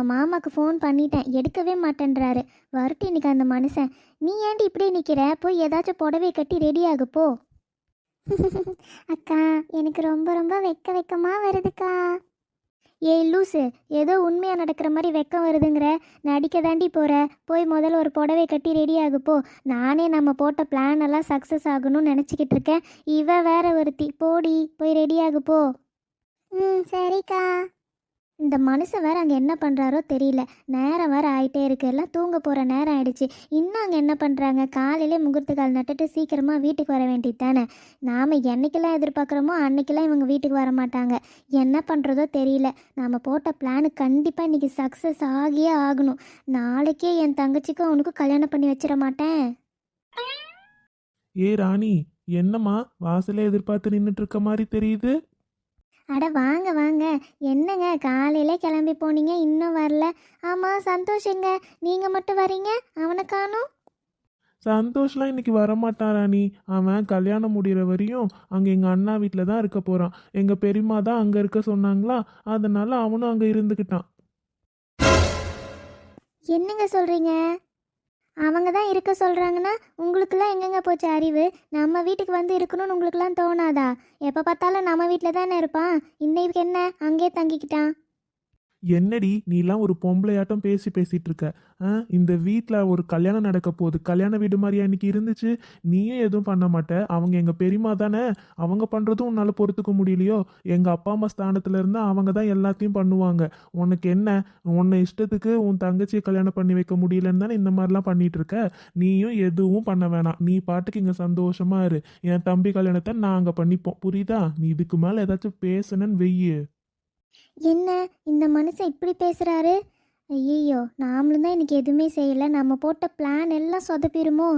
உங்கள் மாமாக்கு ஃபோன் பண்ணிட்டேன். எடுக்கவே மாட்டேன்றாரு. வரட்டு இன்னைக்கு அந்த மனுஷன் நீ ஏன்டி இப்படி நிற்கிற போய் ஏதாச்சும் புடவை கட்டி ரெடி ஆகு போ. அக்கா எனக்கு ரொம்ப ரொம்ப வெக்க வெக்கமாக வருதுக்கா. ஏய் லூசு ஏதோ உண்மையாக நடக்கிற மாதிரி வெக்கம் வருதுங்கிற? நடிக்க தாண்டி போகிற போய் முதல்ல ஒரு புடவை கட்டி ரெடி ஆகுப்போ நானே நம்ம போட்ட பிளான் எல்லாம் சக்ஸஸ் ஆகணும்னு நினச்சிக்கிட்டு இருக்கேன். இவ வேற ஒருத்தி. போடி போய் ரெடி ஆகுப்போ ம் சரிக்கா. இந்த மனுஷன் வேறு அங்கே என்ன பண்ணுறாரோ தெரியல. நேரம் வேறு ஆயிட்டே இருக்கு. எல்லாம் தூங்க போகிற நேரம் ஆகிடுச்சு இன்னும் அங்கே என்ன பண்ணுறாங்க காலையிலே முகூர்த்த கால் நட்டுட்டு சீக்கிரமாக வீட்டுக்கு வர வேண்டியது தானே. நாம் என்னைக்கெல்லாம் எதிர்பார்க்குறோமோ அன்றைக்கெல்லாம் இவங்க வீட்டுக்கு வர மாட்டாங்க. என்ன பண்ணுறதோ தெரியல. நாம் போட்ட பிளானு கண்டிப்பாக இன்றைக்கி சக்ஸஸ் ஆகியே ஆகணும். நாளைக்கே என் தங்கச்சிக்கும் அவனுக்கும் கல்யாணம் பண்ணி வச்சிட மாட்டேன். ஏ ராணி என்னம்மா? வாசலே எதிர்பார்த்து நின்றுட்டு இருக்க மாதிரி தெரியுது? அட வாங்க வாங்க. என்னங்க காலையிலே கிளம்பி போனீங்க இன்னும் வரல. ஆமாம் சந்தோஷங்க நீங்கள் மட்டும் வரீங்க? அவனை காணோம். சந்தோஷ்லாம் இன்னைக்கு வரமாட்டான் ராணி. அவன் கல்யாணம் முடிகிற வரையும் அங்கே எங்கள் அண்ணா வீட்டில் தான் இருக்க போகிறான் எங்கள் பெரியம்மா தான் அங்கே இருக்க சொன்னாங்களா? அதனால அவனும் அங்கே இருந்துக்கிட்டான் என்னங்க சொல்கிறீங்க அவங்க தான் இருக்க சொல்கிறாங்கன்னா உங்களுக்குலாம் எங்கெங்கே போச்சு அறிவு? நம்ம வீட்டுக்கு வந்து இருக்கணும்னு உங்களுக்குலாம் தோணாதா? எப்போ பார்த்தாலும் நம்ம வீட்டில் தானே இருப்பான். இன்னைக்கு என்ன? அங்கேயே தங்கிக்கிட்டான். என்னடி நீலாம் ஒரு பொம்பளையாட்டம் பேசி பேசிட்டு இருக்க ஆ, இந்த வீட்டில் ஒரு கல்யாணம் நடக்க போகுது. கல்யாண வீடு மாதிரியா இன்னைக்கு இருந்துச்சு? நீயும் எதுவும் பண்ண மாட்ட. அவங்க எங்கள் பெரியம்மா தானே? அவங்க பண்ணுறதும் உன்னால் பொறுத்துக்க முடியலையோ? எங்கள் அப்பா அம்மா ஸ்தானத்தில் இருந்தால் அவங்க தான் எல்லாத்தையும் பண்ணுவாங்க. உனக்கு என்ன? உன்னை இஷ்டத்துக்கு உன் தங்கச்சியை கல்யாணம் பண்ணி வைக்க முடியலன்னு தானே இந்த மாதிரிலாம் பண்ணிட்டு இருக்க நீயும் எதுவும் பண்ண வேணாம். நீ பாட்டுக்கு இங்கே சந்தோஷமா இரு. என் தம்பி கல்யாணத்தை நாங்கள் பண்ணிப்போம். புரியுதா? நீ இதுக்கு மேலே ஏதாச்சும் பேசணும்னு வெய்யு. என்ன? இந்த மனுஷன் இப்படி பேசுகிறாரு ஐயோ நாமளும் தான் இன்றைக்கி எதுவுமே செய்யலை. நம்ம போட்ட பிளான் எல்லாம் சொதப்பிடுமோ?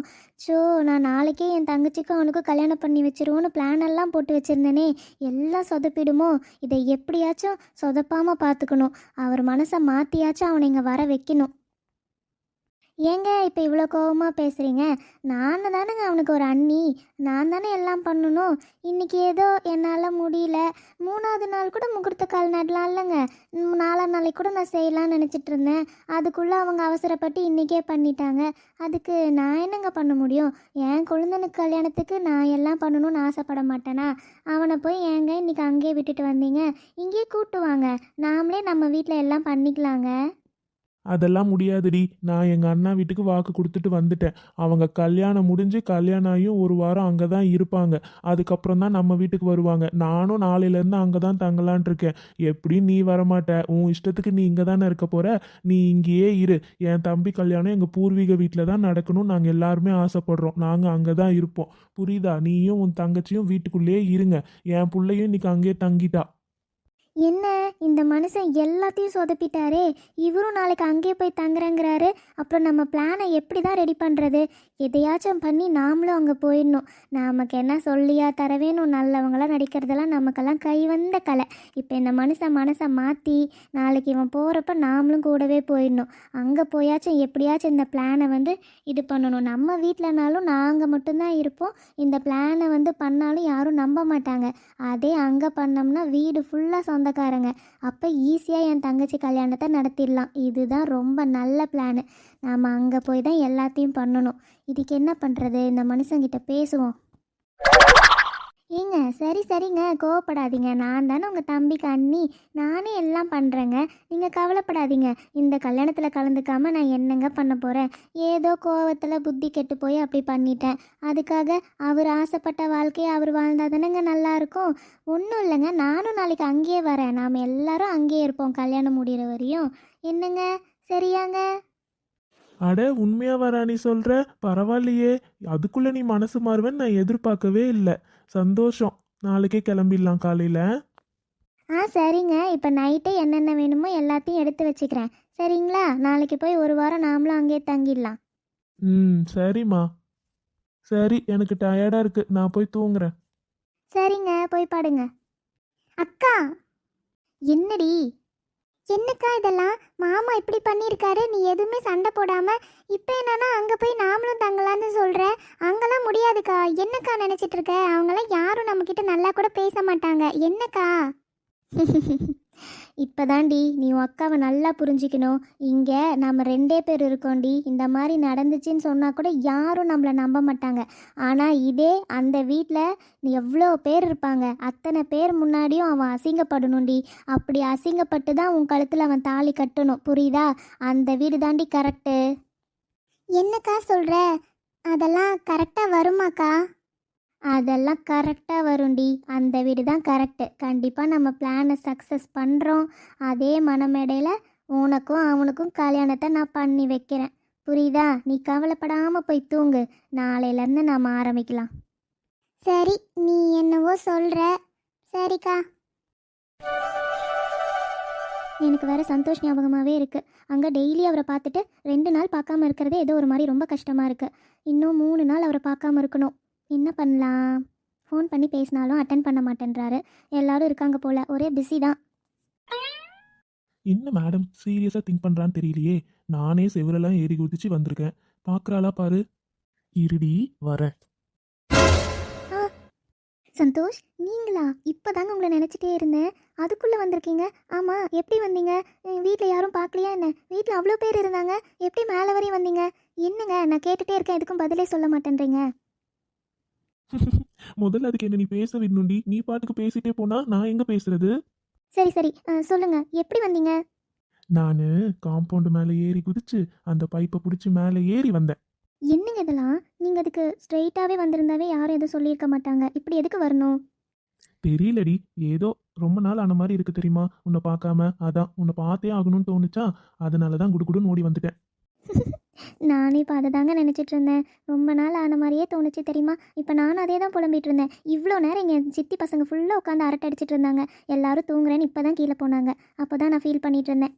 ஸோ நான் நாளைக்கே என் தங்கச்சிக்கும் அவனுக்கும் கல்யாணம் பண்ணி வச்சிருவோன்னு பிளான் எல்லாம் போட்டு வச்சுருந்தேனே. எல்லாம் சொதப்பிடுமோ? இதை எப்படியாச்சும் சொதப்பாமல் பார்த்துக்கணும். அவர் மனசை மாற்றியாச்சும் அவனை இங்கே வர வைக்கணும். ஏங்க இப்போ இவ்வளோ கோபமாக பேசுகிறீங்க நான் தானேங்க அவனுக்கு ஒரு அண்ணி. நான் தானே எல்லாம் பண்ணணும். இன்னைக்கு ஏதோ என்னால் முடியல. மூணாவது நாள் கூட முகூர்த்த கால் நடலாம் இல்லைங்க. நாலா நாளைக்கு கூட நான் செய்யலாம்னு நினச்சிட்டு இருந்தேன். அதுக்குள்ளே அவங்க அவசரப்பட்டு இன்றைக்கே பண்ணிட்டாங்க. அதுக்கு நான் என்னங்க பண்ண முடியும்? என் குழந்தனுக்கு கல்யாணத்துக்கு நான் எல்லாம் பண்ணணும்னு ஆசைப்பட மாட்டேனா? அவனை போய் ஏங்க இன்றைக்கி அங்கேயே விட்டுட்டு வந்தீங்க? இங்கேயே கூட்டு வாங்க. நாமளே நம்ம வீட்டில் எல்லாம் பண்ணிக்கலாங்க. அதெல்லாம் முடியாதுடி. நான் எங்கள் அண்ணா வீட்டுக்கு வாக்கு கொடுத்துட்டு வந்துட்டேன். அவங்க கல்யாணம் முடிஞ்சு கல்யாணம் ஆகியும் ஒரு வாரம் அங்கே தான் இருப்பாங்க. அதுக்கப்புறம் தான் நம்ம வீட்டுக்கு வருவாங்க. நானும் நாளையிலேருந்து அங்கே தான் தங்கலான் இருக்கேன். எப்படியும் நீ வரமாட்ட? உன் இஷ்டத்துக்கு நீ இங்கே தானே இருக்க போகிற நீ இங்கேயே இரு. என் தம்பி கல்யாணம் எங்கள் பூர்வீக வீட்டில் தான் நடக்கணும் நாங்கள் எல்லாருமே ஆசைப்படுறோம். நாங்கள் அங்கே தான் இருப்போம். புரியுதா? நீயும் உன் தங்கச்சியும் வீட்டுக்குள்ளேயே இருங்க. என் பிள்ளையும் இன்னைக்கு அங்கேயே தங்கிட்டா. என்ன இந்த மனுஷன் எல்லாத்தையும் சொதப்பிட்டாரே இவரும் நாளைக்கு அங்கேயே போய் தங்குறேங்கிறாரு. அப்புறம் நம்ம பிளானை எப்படி தான் ரெடி பண்ணுறது எதையாச்சும் பண்ணி நாமளும் அங்கே போயிடணும். நமக்கு என்ன சொல்லியா தரவேணும் நல்லவங்களாம் நடிக்கிறதெல்லாம் நமக்கெல்லாம் கை வந்த கலை. இப்போ இந்த மனுஷன் மனசை மாற்றி நாளைக்கு இவன் போகிறப்ப நாமளும் கூடவே போயிடணும். அங்கே போயாச்சும் எப்படியாச்சும் இந்த பிளானை வந்து இது பண்ணணும். நம்ம வீட்டிலனாலும் நாங்கள் மட்டும்தான் இருப்போம். இந்த பிளானை வந்து பண்ணாலும் யாரும் நம்ப மாட்டாங்க. அதே அங்கே பண்ணோம்னா வீடு ஃபுல்லாக சொந்த சொந்தக்காரங்க. அப்போ ஈஸியாக என் தங்கச்சி கல்யாணத்தை நடத்திடலாம். இதுதான் ரொம்ப நல்ல பிளானு நாம் அங்கே போய் தான் எல்லாத்தையும் பண்ணணும். இதுக்கு என்ன பண்ணுறது இந்த மனுஷங்கிட்ட பேசுவோம். ஏங்க சரி சரிங்க. கோவப்படாதீங்க. நான் தானே உங்கள் தம்பிக்கு அண்ணி. நானே எல்லாம் பண்ணுறேங்க நீங்கள் கவலைப்படாதீங்க. இந்த கல்யாணத்தில் கலந்துக்காமல் நான் என்னங்க பண்ண போகிறேன் ஏதோ கோவத்தில் புத்தி கெட்டு போய் அப்படி பண்ணிட்டேன். அதுக்காக அவர் ஆசைப்பட்ட வாழ்க்கையை அவர் வாழ்ந்தா தானேங்க நல்லாயிருக்கும்? ஒன்றும் இல்லைங்க. நானும் நாளைக்கு அங்கேயே வரேன். நாம் எல்லாரும் அங்கேயே இருப்போம் கல்யாணம் முடிகிற வரையும். என்னங்க? சரியாங்க? அட உண்மையாக வரா நீ சொல்கிற பரவாயில்லையே. அதுக்குள்ளே நீ மனசு மாறுவேன்னு நான் எதிர்பார்க்கவே இல்லை. சந்தோஷம். நாளைக்கே கிளம்பிடலாம் காலையில. ஆ சரிங்க. இப்போ நைட்டே என்னென்ன வேணுமோ எல்லாத்தையும் எடுத்து வச்சுக்கிறேன். சரிங்களா? நாளைக்கு போய் ஒரு வாரம் நாமளும் அங்கேயே தங்கிடலாம். ம் சரிம்மா. சரி எனக்கு டயர்டா இருக்கு. நான் போய் தூங்குறேன். சரிங்க போய் பாடுங்க. அக்கா! என்னடி? என்னக்கா இதெல்லாம்? மாமா இப்படி பண்ணியிருக்காரு நீ எதுவுமே சண்டை போடாம இப்போ என்னன்னா அங்கே போய் நாமளும் தங்கலான்னு சொல்கிற அங்கெல்லாம் முடியாதுக்கா. என்னக்கா நினச்சிட்டு இருக்க? அவங்களாம் யாரும் நம்மக்கிட்ட நல்லா கூட பேச மாட்டாங்க. என்னக்கா? இப்போதாண்டி நீ உன் அக்காவை நல்லா புரிஞ்சிக்கணும். இங்கே நம்ம ரெண்டே பேர் இருக்கோண்டி இந்த மாதிரி நடந்துச்சுன்னு சொன்னால் கூட யாரும் நம்மளை நம்ப மாட்டாங்க. ஆனால் இதே அந்த வீட்டில் எவ்வளோ பேர் இருப்பாங்க. அத்தனை பேர் முன்னாடியும் அவன் அசிங்கப்படணும்டி. அப்படி அசிங்கப்பட்டு தான் உன் கழுத்தில் அவன் தாலி கட்டணும். புரியுதா? அந்த வீடு தாண்டி கரெக்டு என்னக்கா சொல்கிற அதெல்லாம் கரெக்டாக வருமாக்கா? அதெல்லாம் கரெக்டாக வரும்டி. அந்த வீடு தான் கரெக்டு. கண்டிப்பாக நம்ம பிளானை சக்ஸஸ் பண்ணுறோம் அதே மனமேடையில் உனக்கும் அவனுக்கும் கல்யாணத்தை நான் பண்ணி வைக்கிறேன். புரியுதா? நீ கவலைப்படாமல் போய் தூங்கு. நாளையிலேருந்து நாம் ஆரம்பிக்கலாம். சரி நீ என்னவோ சொல்கிற சரிக்கா. எனக்கு வேறு சந்தோஷ் ஞாபகமாகவே இருக்குது அங்கே டெய்லி அவரை பார்த்துட்டு ரெண்டு நாள் பார்க்காம இருக்கிறதே ஏதோ ஒரு மாதிரி ரொம்ப கஷ்டமாக இருக்குது இன்னும் மூணு நாள் அவரை பார்க்காம இருக்கணும். என்ன பண்ணலாம்? ஃபோன் பண்ணி பேசினாலும் அட்டன் பண்ண மாட்டேன்றாரு. எல்லாரும் இருக்காங்க போல. ஒரே பிஸி தான். என்ன மேடம் சீரியஸாக திங்க் பண்ணுறான்னு தெரியலையே. நானே செவரெல்லாம் ஏறி குதிச்சு வந்திருக்கேன். பார்க்குறாளா பாரு. இருடி வரேன் சந்தோஷ் நீங்களா? இப்போதாங்க உங்களை நினச்சிட்டே இருந்தேன். அதுக்குள்ளே வந்திருக்கீங்க. ஆமாம் எப்படி வந்தீங்க? வீட்டில் யாரும் பார்க்கலையா என்ன? வீட்டில் அவ்வளோ பேர் இருந்தாங்க. எப்படி மேலே வரையும் வந்தீங்க? என்னங்க நான் கேட்டுகிட்டே இருக்கேன். எதுக்கும் பதிலே சொல்ல மாட்டேன்றீங்க. முதல்ல அதுக்கு என்ன நீ பேச விடணுண்டி நீ பாட்டுக்கு பேசிட்டே போனா நான் எங்க பேசுறது? சரி சரி. சொல்லுங்க. எப்படி வந்தீங்க? நான் காம்பவுண்டு மேலே ஏறி குதிச்சு அந்த பைப்பை பிடிச்சி மேலே ஏறி வந்தேன். என்னங்க இதெல்லாம்? நீங்கள் அதுக்கு ஸ்ட்ரெயிட்டாகவே வந்திருந்தாவே யாரும் எதுவும் சொல்லியிருக்க மாட்டாங்க. இப்படி எதுக்கு வரணும்? தெரியலடி. ஏதோ ரொம்ப நாள் ஆன மாதிரி இருக்கு தெரியுமா? உன்னை பார்க்காம. அதான் உன்னை பார்த்தே ஆகணும்னு தோணுச்சா? அதனால தான் குடுகுடுன்னு ஓடி வந்துட்டேன். நானே இப்போ அதை தாங்க நினச்சிட்டு இருந்தேன் ரொம்ப நாள் ஆன மாதிரியே தோணுச்சு தெரியுமா? இப்போ நானும் அதே தான் புலம்பிட்டு இருந்தேன் இவ்வளோ நேரம் எங்கள் சித்தி பசங்க ஃபுல்லாக உட்காந்து அரட்டை அடிச்சிட்டு இருந்தாங்க எல்லாரும் தூங்குறேன்னு இப்போ தான் கீழே போனாங்க. அப்போ தான் நான் ஃபீல் பண்ணிட்டு இருந்தேன்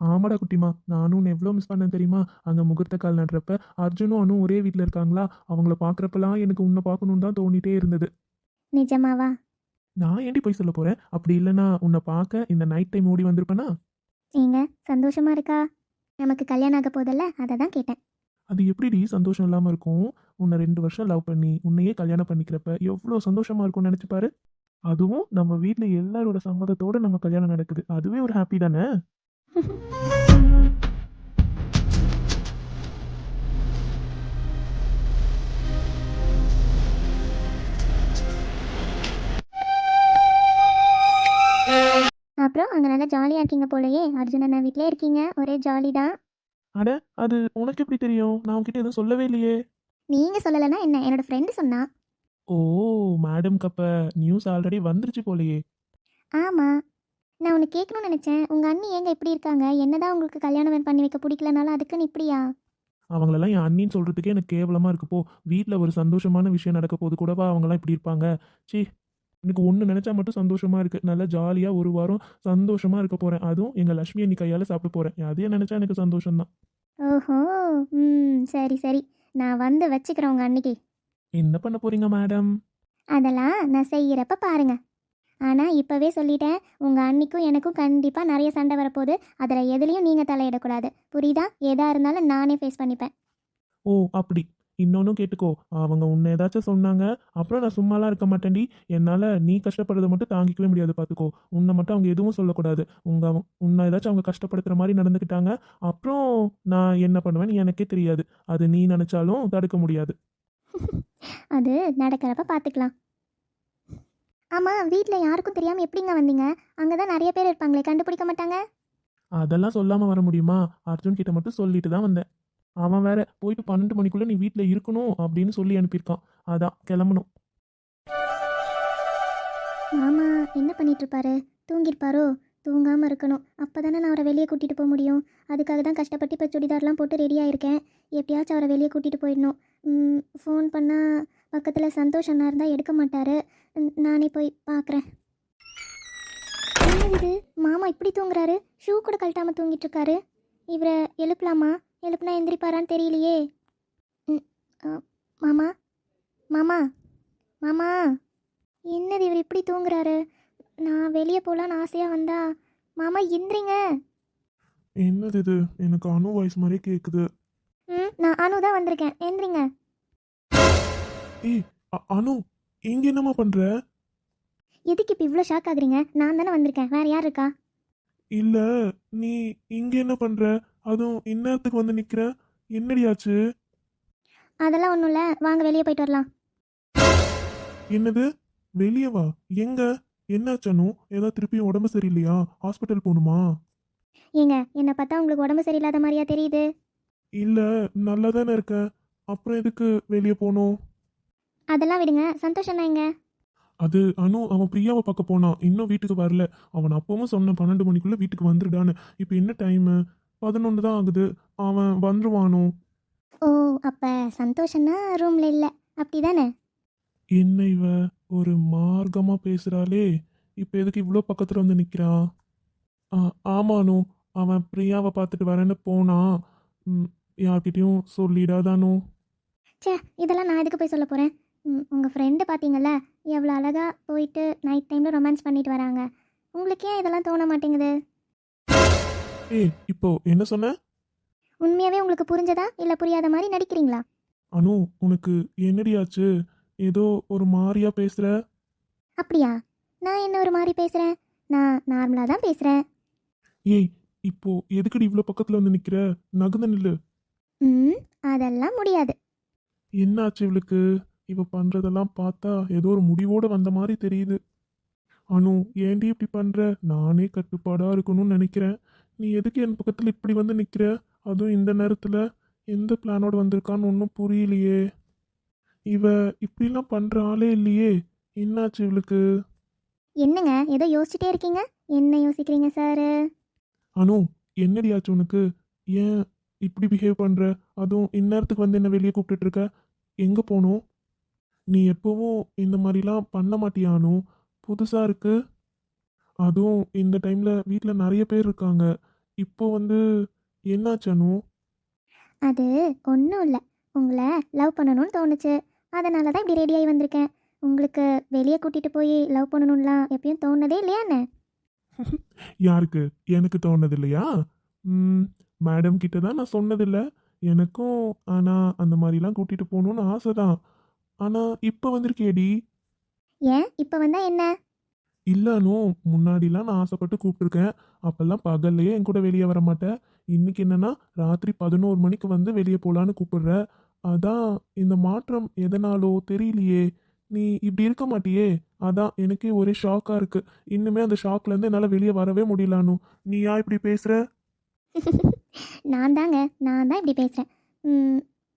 ஆமாடா குட்டிமா. நானும் எவ்வளோ மிஸ் பண்ணேன் தெரியுமா? அங்கே முகூர்த்த கால் நடுறப்ப அர்ஜுனும் அனும் ஒரே வீட்டில் இருக்காங்களா? அவங்கள பார்க்குறப்பெல்லாம் எனக்கு உன்னை பார்க்கணுன்னு தான் தோணிட்டே இருந்தது. நிஜமாவா? நான் ஏன்டி போய் சொல்ல போகிறேன் அப்படி இல்லைன்னா உன்னை பார்க்க இந்த நைட் டைம் ஓடி வந்திருப்பேனா? ஏங்க சந்தோஷமா இருக்கா? நமக்கு கல்யாணம் ஆக போதல்ல அதை தான் கேட்டேன். அது எப்படிடி சந்தோஷம் இல்லாமல் இருக்கும்? உன்னை ரெண்டு வருஷம் லவ் பண்ணி உன்னையே கல்யாணம் பண்ணிக்கிறப்ப எவ்வளோ சந்தோஷமா இருக்கும்னு நினச்சி பாரு. அதுவும் நம்ம வீட்டில் எல்லாரோட சம்மதத்தோட நம்ம கல்யாணம் நடக்குது. அதுவே ஒரு ஹாப்பி தானே? அப்புறம் அங்கே நல்லா ஜாலியாக இருக்கீங்க போலயே. அர்ஜுன் அண்ணா வீட்டிலே இருக்கீங்க. ஒரே ஜாலி தான். அட அது உனக்கு எப்படி தெரியும்? நான் உன்கிட்ட எதுவும் சொல்லவே இல்லையே. நீங்கள் சொல்லலைன்னா என்ன? என்னோட ஃப்ரெண்டு சொன்னா. ஓ மேடம் கப்ப நியூஸ் ஆல்ரெடி வந்துருச்சு போலயே. ஆமாம் நான் உன்னை கேட்கணும்னு நினச்சேன். உங்கள் அண்ணி ஏங்க இப்படி இருக்காங்க? என்னதான் உங்களுக்கு கல்யாணம் பண்ணி வைக்க பிடிக்கலனாலும் அதுக்குன்னு இப்படியா? அவங்களெல்லாம் என் அண்ணின்னு சொல்கிறதுக்கே எனக்கு கேவலமாக இருக்கு. போ வீட்டில் ஒரு சந்தோஷமான விஷயம் நடக்க போது கூடவா? அவங்கெல்லாம் இப்படி இருப்பாங்க. ச்சீ எனக்கு ஒன்று நினச்சா மட்டும் சந்தோஷமாக இருக்குது நல்லா ஜாலியாக ஒரு வாரம் சந்தோஷமாக இருக்க போகிறேன் அதுவும் எங்கள் லக்ஷ்மி அண்ணி கையால் சாப்பிட போகிறேன் அதையே நினச்சா எனக்கு சந்தோஷம்தான். ஓஹோ. ம் சரி சரி. நான் வந்து வச்சுக்கிறேன் உங்கள் அன்னைக்கு. என்ன பண்ண போகிறீங்க மேடம் அதெல்லாம் நான் செய்கிறப்ப பாருங்க. ஆனால் இப்போவே சொல்லிட்டேன். உங்கள் அன்னிக்கும் எனக்கும் கண்டிப்பாக நிறைய சண்டை வரப்போகுது. அதில் எதுலேயும் நீங்கள் தலையிடக்கூடாது. புரியுதா? எதாக இருந்தாலும் நானே ஃபேஸ் பண்ணிப்பேன். ஓ அப்படி. இன்னொன்னும் கேட்டுக்கோ. அவங்க உன்னை ஏதாச்சும் சொன்னாங்க அப்புறம் நான் சும்மாலாம் இருக்க மாட்டேன்டி. என்னால் நீ கஷ்டப்படுறதை மட்டும் தாங்கிக்கவே முடியாது பார்த்துக்கோ உன்னை மட்டும் அவங்க எதுவும் சொல்லக்கூடாது. உங்கள் உன்னை ஏதாச்சும் அவங்க கஷ்டப்படுத்துகிற மாதிரி நடந்துக்கிட்டாங்க அப்புறம் நான் என்ன பண்ணுவேன்னு எனக்கே தெரியாது. அது நீ நினச்சாலும் தடுக்க முடியாது. அது நடக்கிறப்ப பார்த்துக்கலாம் ஆமாம் வீட்டில் யாருக்கும் தெரியாமல் எப்படிங்க வந்தீங்க? அங்கே தான் நிறைய பேர் இருப்பாங்களே கண்டுபிடிக்க மாட்டாங்க? அதெல்லாம் சொல்லாமல் வர முடியுமா? அர்ஜுன் கிட்ட மட்டும் சொல்லிட்டு தான் வந்தேன். அவன் வேற போயிட்டு பன்னெண்டு மணிக்குள்ளே நீ வீட்டில் இருக்கணும் அப்படின்னு சொல்லி அனுப்பியிருக்கான். அதான் கிளம்பணும். மாமா என்ன பண்ணிட்டு இருப்பாரு தூங்கியிருப்பாரோ? தூங்காமல் இருக்கணும். அப்போ தானே நான் அவரை வெளியே கூட்டிகிட்டு போக முடியும். அதுக்காக தான் கஷ்டப்பட்டு இப்போ சுடிதார்லாம் போட்டு ரெடியாக இருக்கேன் எப்படியாச்சும் அவரை வெளியே கூட்டிகிட்டு போயிடணும். ஃபோன் பண்ணால் பக்கத்தில் சந்தோஷ் அண்ணா இருந்தால் எடுக்க மாட்டார். நானே போய் பார்க்குறேன் இது? மாமா இப்படி தூங்குறாரு? ஷூ கூட கழட்டாமல் தூங்கிட்டு இருக்காரு. இவரை எழுப்பலாமா? எழுப்புனா எந்திரிப்பாரான்னு தெரியலையே. மாமா மாமா மாமா. என்னது இவர் இப்படி தூங்குறாரு? நான் வெளியே போகலான்னு ஆசையாக வந்தா மாமா இந்திரிங்க என்னது இது? எனக்கு அனு வாய்ஸ் மாதிரி கேட்குது ம் நான் அனு தான் வந்திருக்கேன். எந்திரிங்க. ஏய் அ- அனு இங்க என்னம்மா பண்ற? எதுக்கு இப்போ இவ்வளோ ஷாக் ஆகுறீங்க? நான் தானே வந்திருக்கேன். வேற யார் இருக்கா? இல்ல நீ இங்க என்ன பண்ற? அதுவும் இந்நேரத்துக்கு வந்து நிக்கிற? என்னடி ஆச்சு அதெல்லாம் ஒன்றும் இல்லை. வாங்க வெளியே போயிட்டு வரலாம். என்னது? வெளியே வா. எங்க? என்னாச்சு அனு ஏதோ திருப்பியும் உடம்பு சரியில்லையா? ஹாஸ்பிட்டல் போகணுமா? ஏங்க என்னை பார்த்தா உங்களுக்கு உடம்பு சரியில்லாத மாதிரியா தெரியுது? இல்ல நல்லா தானே இருக்க. அப்புறம் எதுக்கு வெளியே போகணும்? அதெல்லாம் விடுங்க. சந்தோஷம் தான் அது அனு அவன் பிரியாவை பார்க்க போனான். இன்னும் வீட்டுக்கு வரல. அவன் அப்பவும் சொன்னேன் பன்னெண்டு மணிக்குள்ள வீட்டுக்கு வந்துடுடான்னு இப்போ என்ன டைமு பதினொன்று தான் ஆகுது. அவன் வந்துருவானோ? ஓ அப்போ சந்தோஷம்னா ரூமில் இல்லை. அப்படி தானே என்ன இவ? ஒரு மார்க்கமா பேசுறாளே. இப்போ எதுக்கு இவ்வளோ பக்கத்துல வந்து நிற்கிறான் ஆமானு. அவன் பிரியாவை பார்த்துட்டு வரேன்னு போனான் யார்கிட்டயும் சொல்லிடாதானு? ச்சே இதெல்லாம் நான் எதுக்கு போய் சொல்ல போகிறேன் உங்கள் ஃப்ரெண்டு பார்த்தீங்கல்ல எவ்வளோ அழகாக போயிட்டு நைட் டைமில் ரொமான்ஸ் பண்ணிட்டு வராங்க. உங்களுக்கு ஏன் இதெல்லாம் தோண மாட்டேங்குது? ஏய் இப்போ என்ன சொன்ன? உண்மையாகவே உங்களுக்கு புரிஞ்சதா? இல்லை புரியாத மாதிரி நடிக்கிறீங்களா? அனு உனக்கு என்னடி ஆச்சு? ஏதோ ஒரு மாதிரியா பேசுற? அப்படியா? நான் என்ன ஒரு மாதிரி பேசுகிறேன் நான் நார்மலாக தான் பேசுகிறேன் ஏய் இப்போ எதுக்குடி இவ்வளோ பக்கத்துல வந்து நிக்கிற? நகுந்த நில்லு. ம் அதெல்லாம் முடியாது. என்னாச்சு இவளுக்கு? இவ பண்றதெல்லாம் பார்த்தா ஏதோ ஒரு முடிவோட வந்த மாதிரி தெரியுது. அனு ஏன்டி இப்படி பண்ற? நானே கட்டுப்பாடா இருக்கணும்னு நினைக்கிறேன். நீ எதுக்கு என் பக்கத்துல இப்படி வந்து நிக்கிற? அதுவும் இந்த நேரத்துல எந்த பிளானோட வந்திருக்கான்னு ஒன்றும் புரியலையே. இவ இப்படிலாம் பண்ற ஆளே இல்லையே. என்னாச்சு இவளுக்கு? என்னங்க? ஏதோ யோசிச்சுட்டே இருக்கீங்க? என்ன யோசிக்கிறீங்க சார் அனு என்னடி ஆச்சு உனக்கு? ஏன் இப்படி பிஹேவ் பண்ற? அதுவும் இந்நேரத்துக்கு வந்து என்ன வெளியே கூப்பிட்டுட்டு இருக்க? எங்க போகணும் நீ எப்பவும் இந்த மாதிரிலாம் பண்ண மாட்டியா அனு? புதுசா இருக்கு? அதுவும் இந்த டைம்ல வீட்ல நிறைய பேர் இருக்காங்க. இப்போ வந்து என்னாச்சு அனு அது ஒன்றும் இல்லை. உங்களை லவ் பண்ணணும்னு தோணுச்சு. அதனால தான் இப்படி ரெடியாகி வந்திருக்கேன். உங்களுக்கு வெளியே கூட்டிகிட்டு போய் லவ் பண்ணணும்லாம் எப்பயும் தோணுதே இல்லையாண்ணே யாருக்கு? எனக்கு தோணது இல்லையா? மேடம் கிட்ட தான் நான் சொன்னதில்லை எனக்கும் ஆனால் அந்த மாதிரிலாம் கூட்டிட்டு போகணுன்னு ஆசை தான். ஆனால் இப்போ வந்திருக்கேடி ஏன்? இப்போ வந்தால் என்ன? இல்லனோ முன்னாடிலாம் நான் ஆசைப்பட்டு கூப்பிட்டுருக்கேன். அப்போல்லாம் பகல்லையே என் கூட வெளியே வர மாட்டேன் இன்னைக்கு என்னன்னா ராத்திரி பதினோரு மணிக்கு வந்து வெளியே போகலான்னு கூப்பிடுற. அதான் இந்த மாற்றம் எதனாலோ தெரியலையே. நீ இப்படி இருக்க மாட்டியே. அதான் எனக்கே ஒரே ஷாக்காக இருக்கு. இன்னுமே அந்த ஷாக்லேருந்து என்னால் வெளியே வரவே முடியலானு நீ யா இப்படி பேசுகிற நான் தாங்க நான் தான் இப்படி பேசுகிறேன்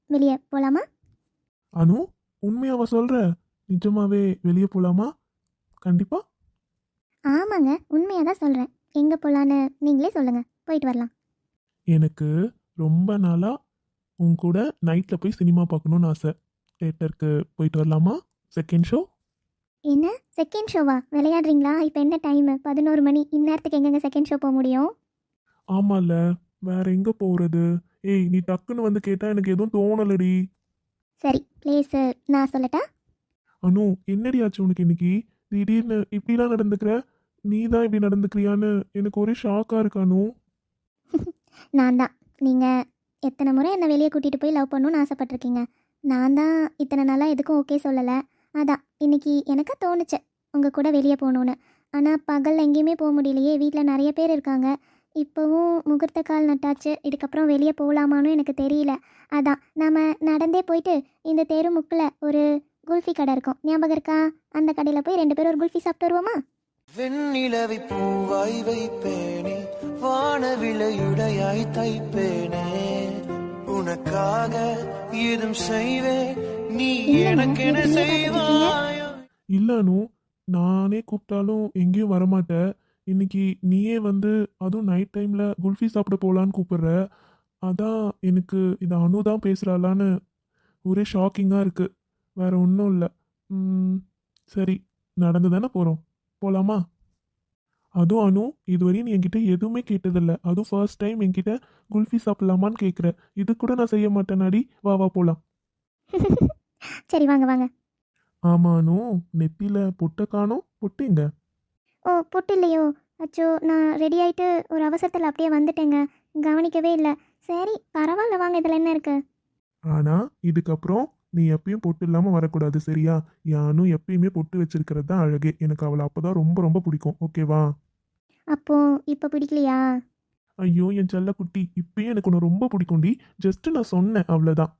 வெளியே போகலாமா அனு உண்மையாவா சொல்கிற நிஜமாவே வெளியே போகலாமா கண்டிப்பாக ஆமாங்க உண்மையாக தான் சொல்கிறேன் எங்கே போகலான்னு நீங்களே சொல்லுங்கள் போயிட்டு வரலாம். எனக்கு ரொம்ப நாளாக உன் கூட நைட்டில் போய் சினிமா பார்க்கணுன்னு ஆசை. தேட்டருக்கு போயிட்டு வரலாமா? செகண்ட் ஷோ என்ன? செகண்ட் ஷோவா விளையாடுறீங்களா? இப்போ என்ன டைமு பதினோரு மணி. இந்நேரத்துக்கு எங்கெங்க செகண்ட் ஷோ போக முடியும்? ஆமால வேற எங்கே போகிறது ஏய் நீ டக்குன்னு வந்து கேட்டால் எனக்கு எதுவும் தோணலடி. சரி பிளேஸு நான் சொல்லட்டா? அனு என்னடி ஆச்சு உனக்கு இன்னைக்கு? திடீர்னு இப்படிலாம் நடந்துக்கிற? நீ தான் இப்படி நடந்துக்கிறியான்னு எனக்கு ஒரே ஷாக்காக இருக்கு நான் தான் நீங்கள் எத்தனை முறை என்னை வெளியே கூட்டிகிட்டு போய் லவ் பண்ணணும்னு ஆசைப்பட்டிருக்கீங்க. நான் தான் இத்தனை நாளாக எதுக்கும் ஓகே சொல்லலை. அதான் இன்னைக்கு எனக்கு தோணுச்சு உங்கள் கூட வெளியே போகணுன்னு ஆனால் பகல் எங்கேயுமே போக முடியலையே. வீட்டில் நிறைய பேர் இருக்காங்க. இப்போவும் முகூர்த்த கால் நட்டாச்சு. இதுக்கப்புறம் வெளியே போகலாமான்னு எனக்கு தெரியல. அதான் நாம் நடந்தே போயிட்டு இந்த தெரு முக்கில் ஒரு குல்ஃபி கடை இருக்கும். ஞாபகம் இருக்கா? அந்த கடையில் போய் ரெண்டு பேரும் ஒரு குல்ஃபி சாப்பிட்டு வருவோமா வெண்ணிலவை பூவாய் வைப்பேனே வானவிலையுடையாய் தைப்பேனே. உனக்காக ஏதும் செய்வேன் நீ எனக்கென இப்படியே செய்வாயோ? இல்லை அனு நானே கூப்பிட்டாலும் எங்கேயும் வரமாட்டேன். இன்னைக்கு நீயே வந்து அதுவும் நைட் டைமில் குல்ஃபி சாப்பிட போகலான்னு கூப்பிடுற. அதான் எனக்கு இது அனு தான் பேசுகிறாளான்னு ஒரே ஷாக்கிங்காக இருக்குது வேற ஒன்றும் இல்லை. சரி நடந்து தானே போகிறோம் போகலாமா அதுவும் அனு இதுவரையும் நீ என்கிட்ட எதுவுமே கேட்டதில்ல. அதுவும் ஃபர்ஸ்ட் டைம் என்கிட்ட குல்ஃபி சாப்பிடலாமான்னு கேட்குற இது கூட நான் செய்ய மாட்டேனாடி. வா வா போகலாம் சரி வாங்க வாங்க. ஆமா அனு நெத்தியில் பொட்டை காணோம். பொட்டு எங்க? ஓ பொட்டு இல்லையோ. அச்சோ நான் ரெடி ஆயிட்டு ஒரு அவசரத்தில் அப்படியே வந்துட்டேங்க. கவனிக்கவே இல்லை. சரி பரவாயில்ல வாங்க இதில் என்ன இருக்கு? ஆனா இதுக்கப்புறம் நீ எப்பயும் பொட்டு இல்லாம வரக்கூடாது சரியா? யானும் எப்பயுமே பொட்டு வச்சிருக்கிறது தான் அழகே. எனக்கு அவளை அப்பதான் ரொம்ப ரொம்ப பிடிக்கும். ஓகேவா அப்போ இப்போ பிடிக்கலையா? ஐயோ என் செல்ல குட்டி இப்பயும் எனக்கு உன்னை ரொம்ப பிடிக்கும்டி. ஜஸ்ட் நான் சொன்னேன் அவ்வளோதான்